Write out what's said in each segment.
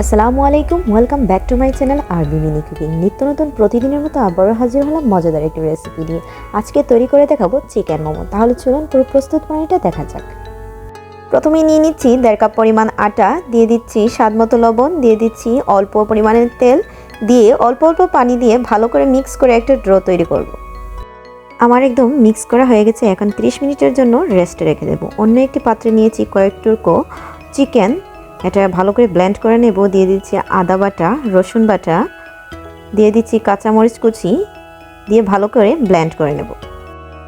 আসসালামু আলাইকুম welcome back to my channel R mini cooking, নিত্য নতুন প্রতিদিনের মতো আবারও হাজির হলাম মজাদার একটি রেসিপি নিয়ে। আজকে তৈরি করে দেখাবো চিকেন মোমো। তাহলে চলুন পুরো প্রস্তুত পানিটা দেখা যাক। প্রথমে নিয়ে নিচ্ছি দেড় কাপ পরিমাণ আটা, দিয়ে দিচ্ছি স্বাদ মতো লবণ, দিয়ে দিচ্ছি অল্প পরিমাণের তেল, দিয়ে অল্প অল্প পানি দিয়ে ভালো করে মিক্স করে একটা ড্র তৈরি করব। আমার একদম মিক্স করা হয়ে গেছে, এখন 30 মিনিটের জন্য রেস্টে রেখে দেবো। অন্য একটি পাত্রে নিয়েছি কয়েক টুকরো চিকেন এটা ভালো করে ব্লেন্ড করে নেব। দিয়ে দিচ্ছি আদা বাটা, রসুন বাটা, দিয়ে দিচ্ছি কাঁচামরিচ কুচি, দিয়ে ভালো করে ব্লেন্ড করে নেব।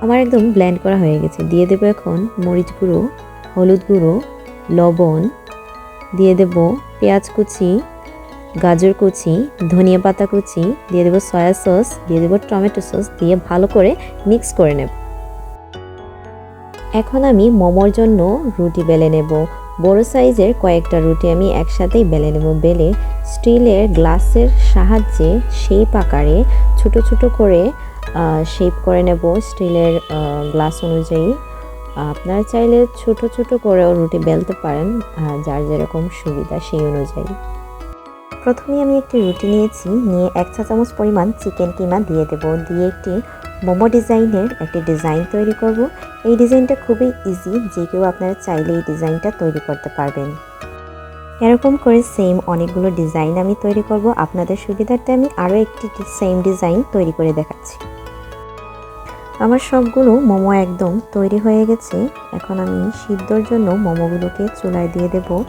আমার একদম ব্লেন্ড করা হয়ে গেছে। দিয়ে দেবো এখন মরিচ গুঁড়ো, হলুদ গুঁড়ো, লবণ, দিয়ে দেব পেঁয়াজ কুচি, গাজর কুচি, ধনিয়া পাতা কুচি, দিয়ে দেবো সয়া সস দিয়ে দেবো টমেটো সস দিয়ে ভালো করে মিক্স করে নেব। এখন আমি মোমোর জন্য রুটি বেলে নেব। বড় সাইজের কয়েকটা রুটি আমি একসাথেই বেলে নেব। বেলে স্টিলের গ্লাসের সাহায্যে শেপ আকারে ছোট ছোট করে শেপ করে নেব স্টিলের গ্লাস অনুযায়ী। আপনারা চাইলে ছোট ছোট করেও রুটি বেলতে পারেন যার যেরকম সুবিধা সেই অনুযায়ী। প্রথমে আমি একটি রুটি নিয়েছি, নিয়ে এক চা চামচ পরিমাণ চিকেন কিমা দিয়ে দেব। দিয়ে একটি মোমো ডিজাইনের একটি ডিজাইন তৈরি করব। এই ডিজাইনটা খুবই ইজি যে কেউ আপনারা চাইলে এই ডিজাইনটা তৈরি করতে পারবেন। এরকম করে সেম অনেকগুলো ডিজাইন আমি তৈরি করব। আপনাদের সুবিধার্থে আমি আরও একটি সেম ডিজাইন তৈরি করে দেখাচ্ছি। আমার সবগুলো মোমো একদম তৈরি হয়ে গেছে। এখন আমি সিদ্ধর জন্য মোমোগুলোকে চুলায় দিয়ে দেব।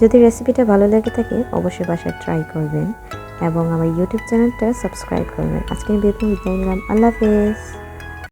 যদি রেসিপিটা ভালো লেগে থাকে, অবশ্যই বাসায় ট্রাই করবেন। এবং আমার ইউটিউব চ্যানেলটা সাবস্ক্রাইব করবেন। আজকের ভিডিও বিদায় নিলাম। আল্লাহ হাফেজ।